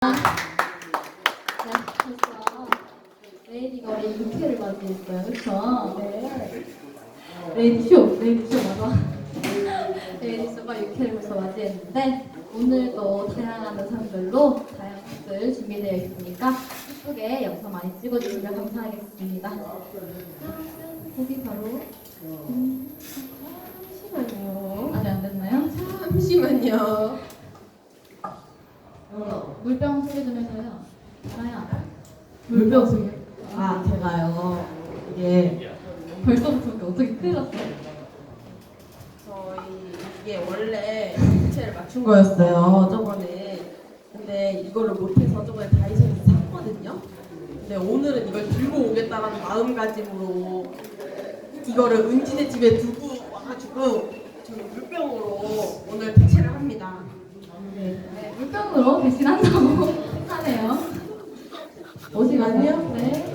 네, 레이디가 우리 6회를 맞이했어요. 그쵸? 네. 레이디쇼, 레이디쇼 맞아. 레이디쇼가 6회를 벌써 맞이했는데 오늘도 다양한 영상들로 다양한 것들 준비되어 있으니까 예쁘게 영상 많이 찍어주시면 감사하겠습니다. 거기 바로 음, 잠시만요. 아직 안 됐나요? 잠시만요. 물병 소개 좀 해줘요. 나야. 물병 소개. 아, 제가요. 이게 벌써부터 어떻게 큰일 났어? 저희 이게 원래 부채를 맞춘 거였어요. 저번에. 근데 이거를 못해서 저번에 다이소에서 샀거든요. 근데 오늘은 이걸 들고 오겠다라는 마음가짐으로 이거를 은진의 집에 두고 와가지고 저는 물병으로 오늘 대체를 합니다. 대신한다고 하네요. 오시면요? 네.